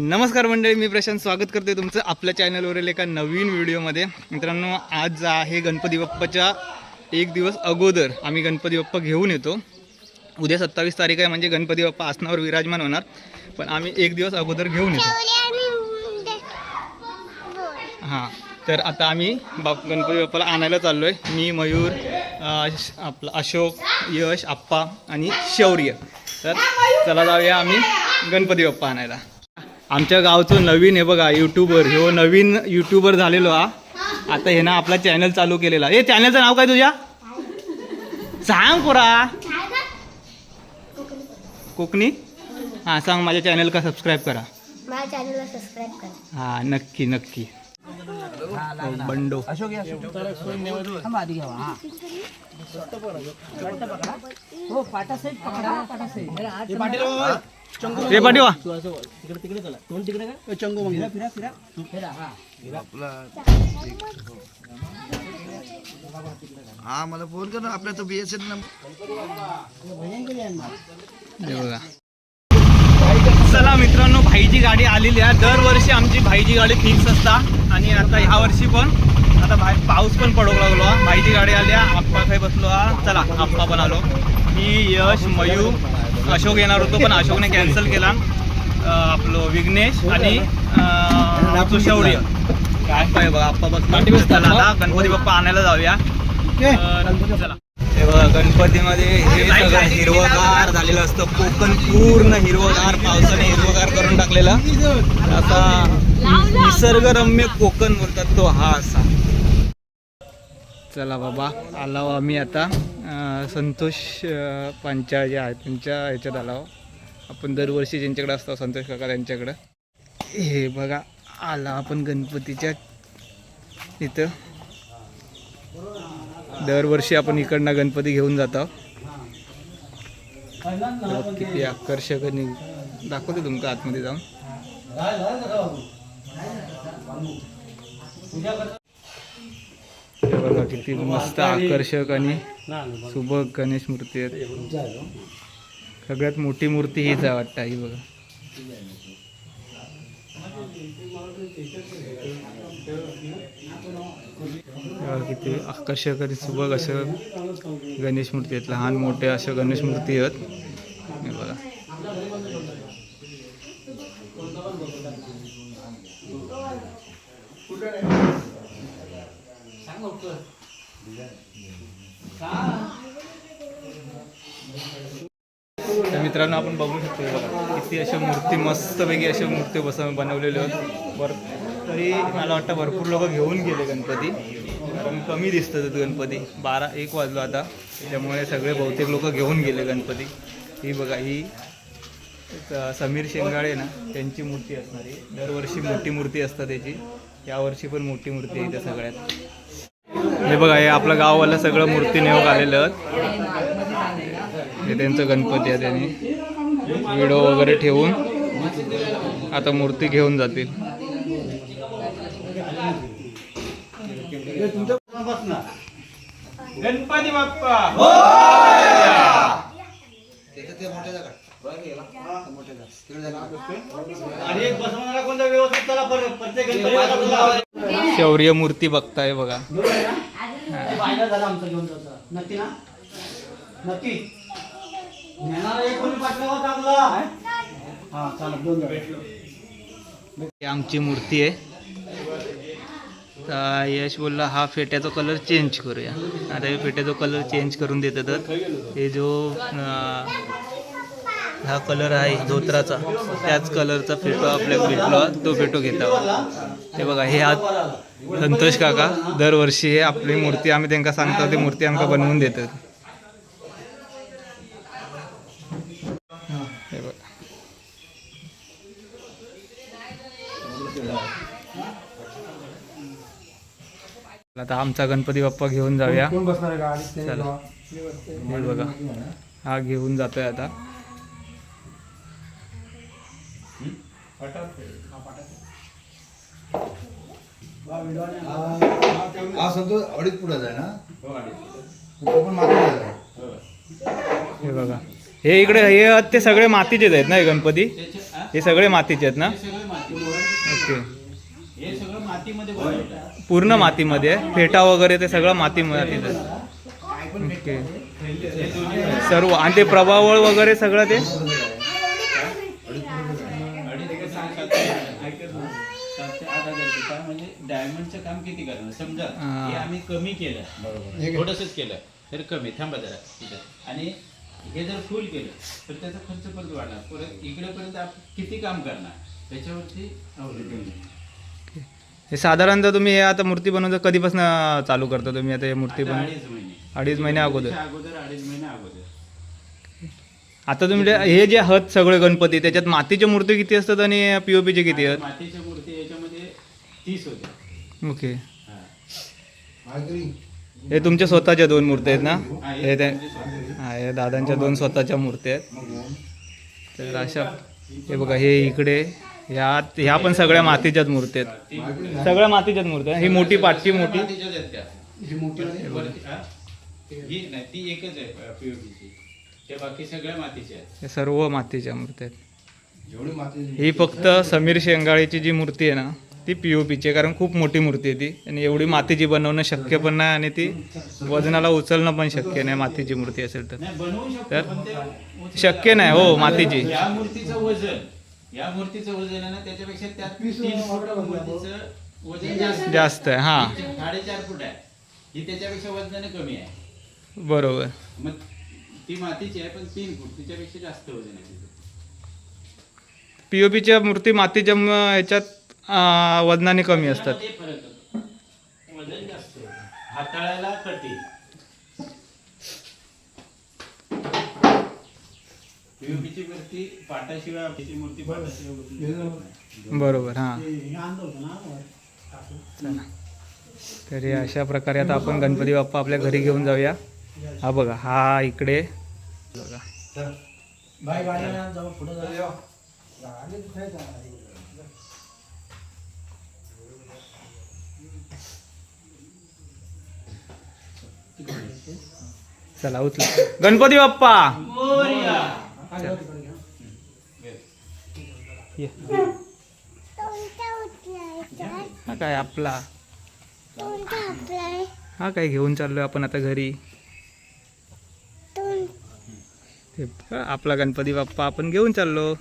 नमस्कार मंडळी मी प्रशांत. स्वागत करते तुमचं आपल्या चॅनलवरील एका नवीन व्हिडिओमध्ये मित्रांनो आज आहे गणपती बाप्पाच्या एक दिवस अगोदर. आम्ही गणपती बाप्पा घेऊन येतो. उद्या सत्तावीस तारीख आहे म्हणजे गणपती बाप्पा आसनावर विराजमान होणार. पण आम्ही एक दिवस अगोदर घेऊन येतो. हां तर आता आम्ही बाप गणपती बाप्पाला आणायला चाललो आहे मी मयूर आपला अशोक यश आप्पा आणि शौर्य. तर चला जाऊया आम्ही गणपती बाप्पा आणायला. आमच्या गावचं नवीन आहे बघा यूट्यूबर ह्यो नवीन यूट्यूबर झालेलो हा. आता हे ना आपला चॅनल चालू केलेला. हे चॅनलचं नाव काय तुझ्या? सांग पुरा. कोकणी? हां सांग माझ्या चॅनल का सबस्क्राईब करा. माझ्या चॅनलला सबस्क्राईब करा. हां नक्की नक्की. हो, बंडो. हो पकडा पाटा साईड रे पाठीवा तिकडे तिकडे चला. तोंड तिकडे का? चंगू फिरा फिरा फिरा. फिरा हा. हा मला फोन कर आपल्या तो बी एस एन बघा. चला मित्रांनो भाईची गाडी आलेली आहे. दरवर्षी आमची भाईची गाडी फिक्स असता. आणि आता ह्या वर्षी पण आता भाई पाऊस पण पडू लागलो भाईची गाडी आली आप्पा काही बसलो हा. चला आप्पा पण आलो. मी यश मयू अशोक येणार होतो पण अशोकने कॅन्सल केला. आपलं विघ्नेश आणि शौर्य. आहे बघा आप्पा बस चला आता गणपती बाप्पा आणायला जाऊया. तर चला. हे बघा गणपतीमध्ये हे सगळं हिरवगार झालेलं असतं. कोकण पूर्ण हिरवगार पावसाने हिरवगार करून टाकलेला. असा निसर्गरम्य कोकण बोलतात तो हा असा. चला बाबा आलो आम्ही आता. संतोष पांचाळ जे आहेत त्यांच्या ह्याच्यात आला हो. आपण दरवर्षी ज्यांच्याकडे असतो संतोष काका त्यांच्याकडं. हे बघा आला आपण गणपतीच्या इथं. दरवर्षी आपण इकडनं गणपती घेऊन जातो किती आकर्षक आणि दाखवते तुमका आतमध्ये जाऊन. हे बघा किती मस्त आकर्षक आणि सुबक गणेश मूर्ती आहेत. सगळ्यात मोठी मूर्ती हीच आहे वाटतं ही बघा. किती आकर्षक आणि सुबक असं गणेश मूर्ती आहेत. लहान मोठे अशा गणेश मूर्ती आहेत हे बघा तर मित्रांनो आपण बघू शकतो बघा. किती अशा मूर्ती मस्तपैकी अशा मूर्ती बस बनवलेल्या आहेत भर तरी मला वाटतं भरपूर लोक घेऊन गेले गणपती. कारण कमी दिसतात गणपती. बारा एक वाजलो आता. त्यामुळे सगळे बहुतेक लोक घेऊन गेले गणपती. ही बघा ही समीर शेंगाळे ना त्यांची मूर्ती असणारी दरवर्षी मोठी मूर्ती असतात त्याची. यावर्षी पण मोठी मूर्ती आहे त्या सगळ्यात. हे बघा हे आपलं गाववालं सगळं मूर्ती नेऊन आलेलं. हे त्यांचं गणपती आहे त्यांनी. व्हिडिओ वगैरे ठेवून आता मूर्ती घेऊन जातील. गणपती बाप्पा! शौर्य मूर्ती बघताय बघा. फायदा झाला आमचा घेऊन जायचा नक्की ना? नक्की? नेणारा एक कोणी पाठवा चांगला हा चालेल दोन आमची मूर्ती आहे. तर यश बोलला हा फेट्याचा कलर चेंज करूया. आता हे फेट्याचा कलर चेंज करून देतात. हे जो हा कलर आहे धोत्राचा. त्याच कलरचा फेटो आपल्याला भेटलो तो फेटो घेता हे बघा हे आज संतोष काका दरवर्षी हे आपली मूर्ती आम्ही त्यांना सांगतो ती मूर्ती आमका बनवून देतात. हे बघा. आता आमचा गणपती बाप्पा घेऊन जाऊया. चला. बघा. हा घेऊन जातोय आता. हा संतोष अडीच पुढे आहे ना? पण मागे आहे. हे. बघा. हे इकडे हे आहेत ते सगळे मातीचेच आहेत ना हे गणपती? हे? सगळे मातीचे आहेत ना? ओके. हे. पूर्ण मातीमध्ये आहे. फेटा वगैरे ते सगळं मातीमध्ये ओके. सर्व आणि ते प्रभावळ वगैरे सगळं ते सात- सात ते आठ- ऐकत ना. सात ते आठ हजार रुपये. काय म्हणजे डायमंडचं काम किती करणार? समजा हा. आम्ही कमी केलं. थोडंसंच केलं. तर कमी. थांबा जरा. तिथं आणि हे जर फुल केलं तर त्याचा खर्च परत वाढणार. परत इकडेपर्यंत आपण किती काम करणार? त्याच्यावरती अवलंबून आहे. हे साधारणतः तुम्ही हे आता मूर्ती बनवता कधीपासून चालू करता तुम्ही? आता हे मूर्ती आता बनव अडीच महिने. अडीच महिने अगोदर. त्याच्या अगोदर अडीच महिने अगोदर. आता तुम्ही जे- हे जे आहेत सगळे गणपती त्याच्यात मातीच्या मूर्ती किती असतात आणि पीओपीचे किती आहेत मातीच्या तीस होत्या ओके. हा. तुमच्या स्वतःच्या दोन मूर्ती आहेत ना? हा, ते स्वतः. हे दादांच्या दोन स्वतःच्या मूर्ती आहेत. तर अशा हे बघा हे इकडे ह्या ह्या पण सगळ्या मातीच्याच मूर्ती आहेत. सगळ्या मातीच्याच मूर्ती आहेत. ही मोठी पाठची मोठी मातीच्याच आहेत त्या. वरती- नाही ती एकच आहे पीओपीची ते बाकी सगळ्या मातीच्या आहेत. हे सर्व मातीच्या मूर्ती आहेत. ही फक्त समीर शेंगाळेची जी मूर्ती आहे ना ती पी ओ पीची आहे कारण खूप मोठी मूर्ती आहे ती. आणि एवढी मातीची बनवणं शक्य पण नाही आणि ती वजनाला उचलणं पण शक्य नाही मातीची मूर्ती असेल तर. नाही बनवू शकतो तर पण ते शक्य नाही हो मातीची. या मूर्तीचं वजन या मूर्तीचं वजन आहे ना त्याच्यापेक्षा त्यात तीन फूट मूर्तीचं वजन जास्त जास्त आहे हां. साडेचार फूट आहे. ही त्याच्यापेक्षा वजनाने कमी आहे. बरोबर. मग ती मातीची आहे पण तीन फूट तिच्यापेक्षा जास्त वजन आहे तिचं. पी ओ पीच्या मूर्ती मातीच्या ह्याच्यात वजनाने कमी असतात त्यामध्ये फरक होतो. वजन जास्त होतं. हाताळायला कठीण पीओपीची मूर्ती पाटाशिवाय आपली मूर्ती पाटाशिवाय उचलू शकत नाही. बरोबर हां हे. तर हे अशा प्रकारे आता आपण गणपती बाप्पा आपल्या घरी घेऊन जाऊया हा बघा हा इकडे बघा बाई गाडीला जाऊ पुढे जाऊ गाडी कुठे जाणार? चला उचला. गणपती बाप्पा. हा, काय आपला? हा काय घेऊन चाललोय आपण आता घरी. आपला गणपती बाप्पा आपण घेऊन चाललो.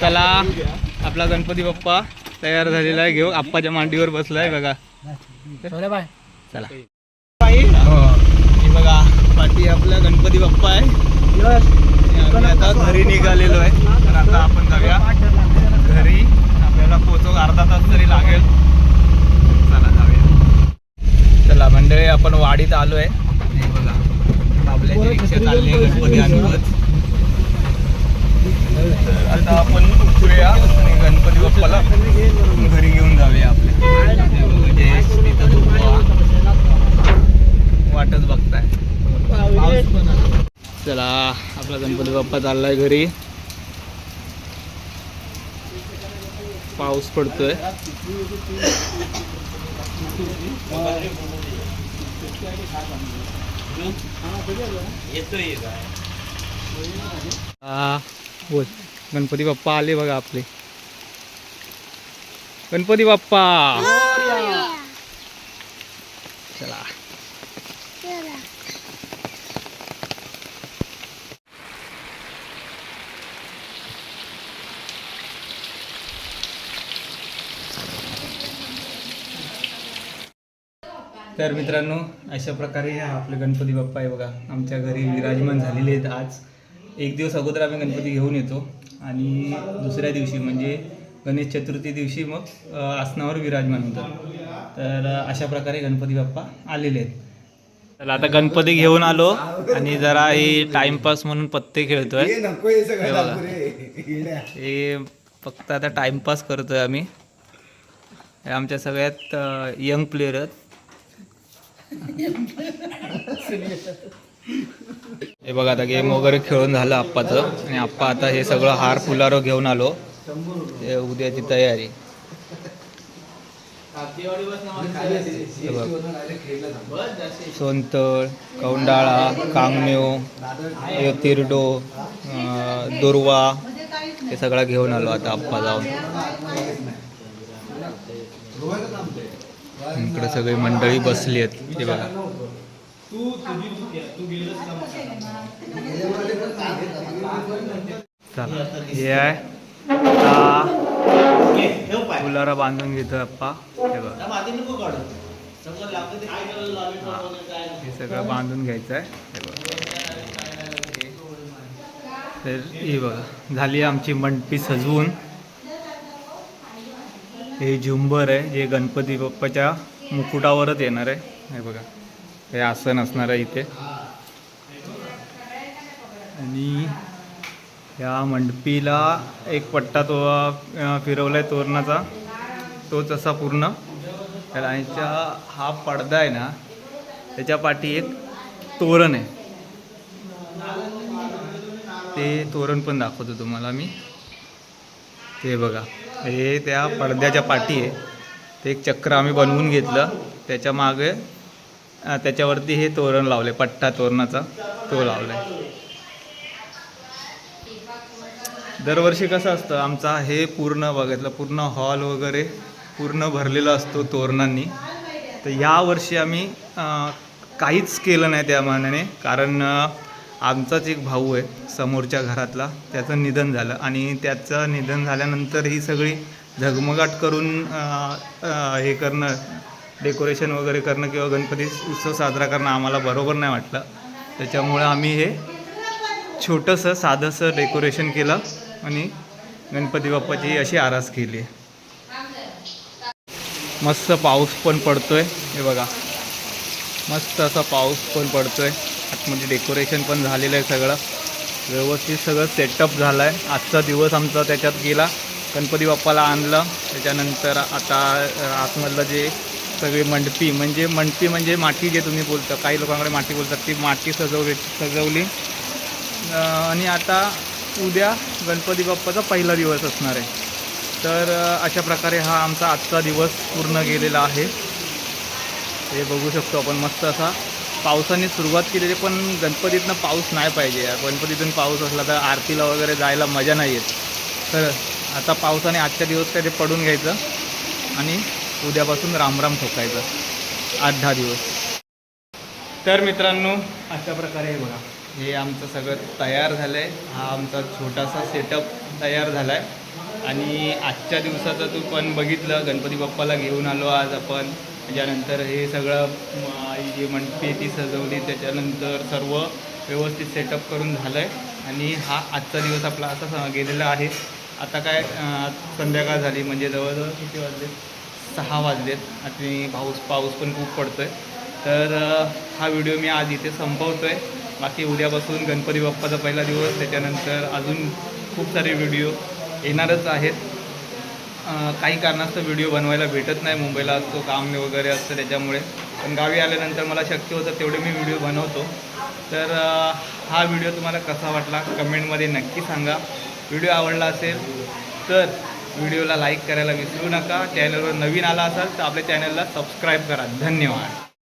चला आपला गणपती बाप्पा. तयार झालेला आहे. घेऊ आप्पाच्या मांडीवर बसलाय बघा. चला. हे. बघा पाठी आपला गणपती बाप्पा आहे. आता घरी निघालेलो आहे. तर आता आपण जाऊया. घरी. आपल्याला पोचव अर्धा तास तरी लागेल. चला जाऊया. चला मंडळी आपण वाडीत आलो आहे हे बघा. आपल्याची रिक्षा चालली आहे गणपती आणूनच. तर आता आपण उतरूया आणि गणपती बाप्पाला घरी घेऊन जाऊया आपल्या म्हणजे जयेश तिथं झोपवा. वाटच बघताय. चला आपला गणपती बाप्पा चाललाय घरी. पाऊस पडतोय. हा. बोल गणपती बाप्पा आले बघा आपले. गणपती बाप्पा! चला. तर मित्रांनो अशा प्रकारे आपले गणपती बाप्पा आहे बघा. आमच्या घरी विराजमान झालेले आहेत आज. एक दिवस अगोदर आम्ही गणपती घेऊन येतो आणि दुसऱ्या दिवशी म्हणजे गणेश चतुर्थी दिवशी मग आसनावर विराजमान होतात. तर अशा प्रकारे गणपती बाप्पा आलेले आहेत. चला आता गणपती घेऊन आलो आणि जरा हे टाइमपास म्हणून पत्ते खेळतोय. हे हे बघा. हे फक्त आता टाइमपास करतोय आम्ही. हे आमच्या सगळ्यात यंग प्लेयर आहेत. हे बघा आता गेम वगैरे खेळून झालं आप्पाचं. आणि आप्पा आता हे सगळं हार फुलारो घेऊन आलो. हे उद्याची तयारी. सोनतळ कौंडाळा कांगमेव तिरडो दुर्वा हे सगळं घेऊन आलो आता आप्पा जाऊन. इकडे सगळी मंडळी बसली आहेत. हे बघा. चला. हे आहे. आता फुलारा बांधून घेतो आप्पा. हे बघा. हे सगळं बांधून घ्यायचं आहे हे. बघा. तर हे बघा झाली आमची मंडपी सजवून. हे झुंबर आहे जे गणपती बाप्पाच्या मुकुटावरच येणार आहे. हे बघा. हे आसन असणार आहे इथे. आणि या मंडपीला एक पट्टा तो अं, फिरवलाय तोरणाचा. तोच असा पूर्ण. आणि हा पडदा आहे ना त्याच्या पाठी एक तोरण आहे. ते तोरण पण दाखवतो तुम्हाला मी. ते बघा. हे त्या पडद्याच्या पाठी आहे. ते एक चक्र आम्ही बनवून घेतलं. त्याच्यामागे त्याच्यावरती हे तोरण लावले पट्टा तोरणाचा तो लावलाय. दरवर्षी कसं असतं आमचा हे पूर्ण बघितलं पूर्ण हॉल वगैरे पूर्ण भरलेला असतो तोरणांनी. तर यावर्षी आम्ही काहीच केलं नाही त्या मानाने कारण आमचाच एक भाऊ आहे समोरच्या घरातला त्याचं निधन झालं. आणि त्याचं निधन झाल्यानंतर ही सगळी झगमगाट करून हे करणं डेकोरेशन वगैरे करणं किंवा गणपती उत्सव साजरा करणं आम्हाला बरोबर नाही वाटलं. त्याच्यामुळं आम्ही हे छोटंसं साधंसं डेकोरेशन केलं आणि गणपती बाप्पाची अशी आरास केली मस्त पाऊस पण पडतोय. हे बघा. मस्त असा पाऊस पण पडतोय. आतमध्ये डेकोरेशन पण झालेलं आहे सगळं. व्यवस्थित सगळं सेटअप झालं आहे आजचा दिवस आमचा त्याच्यात गेला. गणपती बाप्पाला आणलं. त्याच्यानंतर आता आतमधलं जे सगळी मंडपी म्हणजे मंडपी म्हणजे माती जे तुम्ही बोलता काही लोकांकडे माती बोलतात ती माती सजवली सजवली. आणि आता उद्या गणपती बाप्पाचा पहिला दिवस असणार आहे. तर अशा प्रकारे हा आमचा आजचा दिवस पूर्ण गेलेला आहे. हे बघू शकतो आपण मस्त असा पावसाने सुरुवात केलेली पण गणपतीतनं पाऊस नाही पाहिजे यार. गणपतीतून पाऊस असला तर आरतीला वगैरे जायला मजा नाही येत तर आता पावसाने आजच्या दिवस काय ते पडून घ्यायचं. आणि उद्यापासून रामराम ठोकायचं. आठ दहा दिवस. तर मित्रांनो अशा प्रकारे हे बघा हे आमचं सगळं तयार झालं आहे हा आमचा छोटासा सेटअप तयार झाला आहे आणि आजच्या दिवसाचं तू पण बघितलं गणपती बाप्पाला घेऊन आलो आज आपण. त्याच्यानंतर हे सगळं आई जी म्हणते ती सजवली त्याच्यानंतर सर्व व्यवस्थित सेटअप करून झालं आहे आणि हा आजचा दिवस आपला असा स- गेलेला आहे. आता काय संध्याकाळ झाली म्हणजे जवळजवळ किती वाजले? सहा वाजलेत. आणि पाऊस पाऊस पण खूप पडतो आहे तर हा व्हिडिओ मी आज इथे संपवतो आहे बाकी उद्यापासून गणपती बाप्पाचा पहिला दिवस. त्याच्यानंतर अजून खूप सारे व्हिडिओ येणारच आहेत. काही कारणास्तव व्हिडिओ बनवायला भेटत नाही. मुंबईला असतो काम वगैरे असतं त्याच्यामुळे. पण गावी आल्यानंतर मला शक्य होतं तेवढे मी व्हिडिओ बनवतो. तर हा व्हिडिओ तुम्हाला कसा वाटला? कमेंटमध्ये नक्की सांगा. व्हिडिओ आवडला असेल तर व्हिडिओला लाईक करायला विसरू नका. चॅनलवर नवीन आला असाल तर आपल्या चॅनलला सबस्क्राईब करा. धन्यवाद.